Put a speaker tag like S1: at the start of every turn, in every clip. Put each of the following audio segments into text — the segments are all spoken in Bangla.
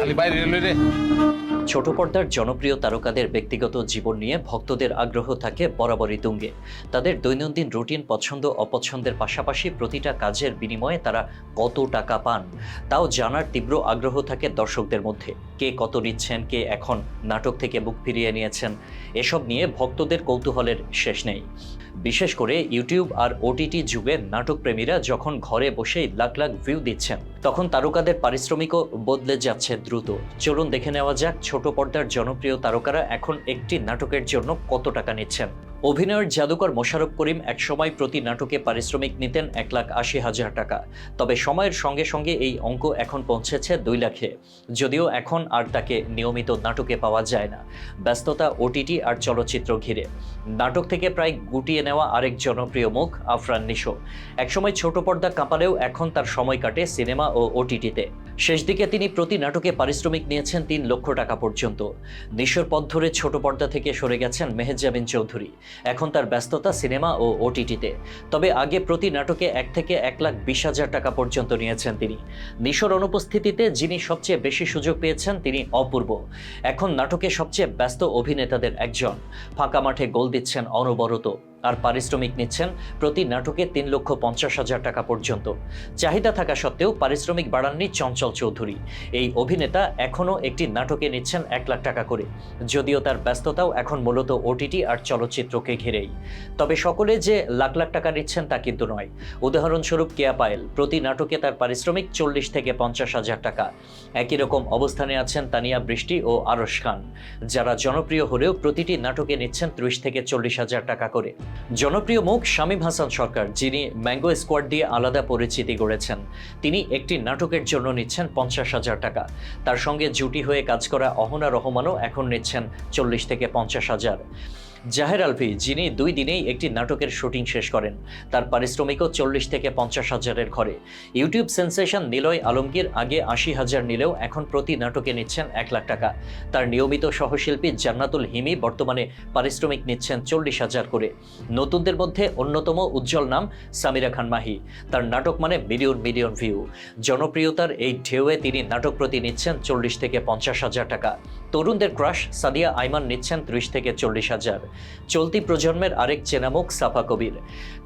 S1: খালি বাইরে রে।
S2: ছোট পর্দার জনপ্রিয় তারকাদের ব্যক্তিগত জীবন নিয়ে ভক্তদের আগ্রহ থাকে বরাবরই তুঙ্গে। তাদের দৈনন্দিন রুটিন পছন্দ, অপছন্দের পাশাপাশি প্রতিটা কাজের বিনিময়ে তারা কত টাকা পান, তাও জানার তীব্র আগ্রহ থাকে দর্শকদের মধ্যে। কে কত নিচ্ছেন, কে এখন নাটক থেকে মুখ ফিরিয়ে নিয়েছেন, এসব নিয়ে ভক্তদের কৌতূহলের শেষ নেই। বিশেষ করে ইউটিউব আর ওটিটি যুগে নাটকপ্রেমীরা যখন ঘরে বসেই লাখ লাখ ভিউ দিচ্ছেন, তখন তারকাদের পারিশ্রমিকও বদলে যাচ্ছে দ্রুত। চলুন দেখে নেওয়া যাক ছোট পর্দার জনপ্রিয় তারকারা এখন একটি নাটকের জন্য কত টাকা নিচ্ছেন। অভিনয়ের জাদুকর মোশাররফ করিম একসময় প্রতি নাটকে পারিশ্রমিক নিতেন এক লাখ আশি হাজার টাকা। তবে সময়ের সঙ্গে সঙ্গে এই অঙ্ক এখন পৌঁছেছে দুই লাখে। যদিও এখন আর তাকে নিয়মিত নাটকে পাওয়া যায় না। ব্যস্ততা, ওটিটি আর চলচ্চিত্র ঘিরে। নাটক থেকে প্রায় গুটিয়ে নেওয়া আরেক জনপ্রিয় মুখ আফরান নিশো। একসময় ছোট পর্দা কাঁপালেও এখন তার সময় কাটে সিনেমা ও ওটিটিতে। শেষ দিকে তিনি প্রতি নাটকে পারিশ্রমিক নিয়েছেন তিন লক্ষ টাকা পর্যন্ত। নিশোর পথ ধরে ছোট পর্দা থেকে সরে গেছেন মেহেজাবিন চৌধুরী। এখন তার ব্যস্ততা সিনেমা ও ওটিটিতে তবে আগে প্রতি নাটকে এক থেকে এক লাখ বিশ হাজার টাকা পর্যন্ত নিয়েছেন তিনি। নিশোর অনুপস্থিতিতে যিনি সবচেয়ে বেশি সুযোগ পেয়েছেন তিনি অপূর্ব। এখন নাটকে সবচেয়ে ব্যস্ত অভিনেতাদের একজন। ফাঁকা মাঠে গোল দিচ্ছেন অনবরত। আর পারিশ্রমিক নিচ্ছেন প্রতি নাটকে তিন লক্ষ পঞ্চাশ হাজার টাকা পর্যন্ত। চাহিদা থাকা সত্ত্বেও পারিশ্রমিক বাড়াননি চঞ্চল চৌধুরী। এই অভিনেতা এখনও একটি নাটকে নিচ্ছেন এক লাখ টাকা করে। যদিও তার ব্যস্ততাও এখন মূলত ওটিটি আর চলচ্চিত্রকে ঘিরেই। তবে সকলে যে লাখ লাখ টাকা নিচ্ছেন তা কিন্তু নয়। উদাহরণস্বরূপ কেয়া পায়েল, প্রতি নাটকে তার পারিশ্রমিক চল্লিশ থেকে পঞ্চাশ হাজার টাকা। একই রকম অবস্থানে আছেন তানিয়া বৃষ্টি ও আরশ খান। যারা জনপ্রিয় হলেও প্রতিটি নাটকে নিচ্ছেন ত্রিশ থেকে চল্লিশ হাজার টাকা করে। জনপ্রিয় মুখ শামীম হাসান সরকার, যিনি ম্যাঙ্গো স্কোয়াড দিয়ে আলাদা পরিচিতি গড়েছেন, তিনি একটি নাটকের জন্য নিচ্ছেন পঞ্চাশ হাজার টাকা। তার সঙ্গে জুটি হয়ে কাজ করা অহনা রহমানও এখন নিচ্ছেন চল্লিশ থেকে পঞ্চাশ হাজার। জাহের আলভি, যিনি দুই দিনেই একটি নাটকের শুটিং শেষ করেন। তার পারিশ্রমিকও চল্লিশ থেকে পঞ্চাশ হাজারের ঘরে। ইউটিউব সেন্সেশন নিলয় আলমগীর আগে আশি হাজার নিলেও এখন প্রতি নাটকে নিচ্ছেন এক লাখ টাকা। তার নিয়মিত সহশিল্পী জান্নাতুল হিমি বর্তমানে পারিশ্রমিক নিচ্ছেন চল্লিশ হাজার করে। নতুনদের মধ্যে অন্যতম উজ্জ্বল নাম সামিরা খান মাহি। তার নাটক মানে মিলিয়ন মিলিয়ন ভিউ। জনপ্রিয়তার এই ঢেউয়ে তিনি নাটক প্রতি নিচ্ছেন চল্লিশ থেকে পঞ্চাশ হাজার টাকা। তরুণদের ক্রাশ সাদিয়া আইমান নিচ্ছেন ত্রিশ থেকে চল্লিশ হাজার। চলতি প্রজন্মের আরেক চেনামুখ সাফা কবির।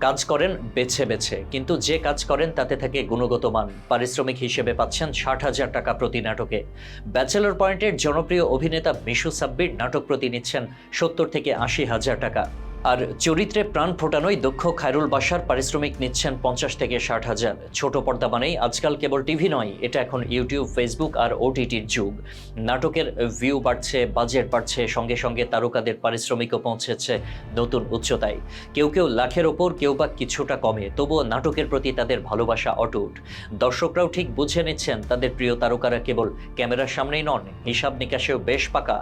S2: কাজ করেন বেছে বেছে, কিন্তু যে কাজ করেন তাতে থাকে গুণগত মান। পারিশ্রমিক হিসেবে পাচ্ছেন ষাট হাজার টাকা প্রতি নাটকে। ব্যাচেলর পয়েন্টের জনপ্রিয় অভিনেতা মিশু সাব্বির নাটক প্রতি নিচ্ছেন সত্তর থেকে আশি হাজার টাকা। আর চরিত্রে প্রাণ ফোটানোই দক্ষ খায়রুল বাসার পারিশ্রমিক নিচ্ছেন পঞ্চাশ থেকে ষাট হাজার। ছোট পর্দা মানেই আজকাল কেবল টিভি নয়, এটা এখন ইউটিউব, ফেসবুক আর ওটিটির যুগ। নাটকের ভিউ বাড়ছে বাজেট বাড়ছে, সঙ্গে সঙ্গে তারকাদের পারিশ্রমিকও পৌঁছেছে নতুন উচ্চতায়। কেউ কেউ লাখের ওপর, কেউ বা কিছুটা কমে, তবুও নাটকের প্রতি তাদের ভালোবাসা অটুট। দর্শকরাও ঠিক বুঝে নিচ্ছেন, তাদের প্রিয় তারকারা কেবল ক্যামেরার সামনেই নন, হিসাব নিকাশেও বেশ পাকা।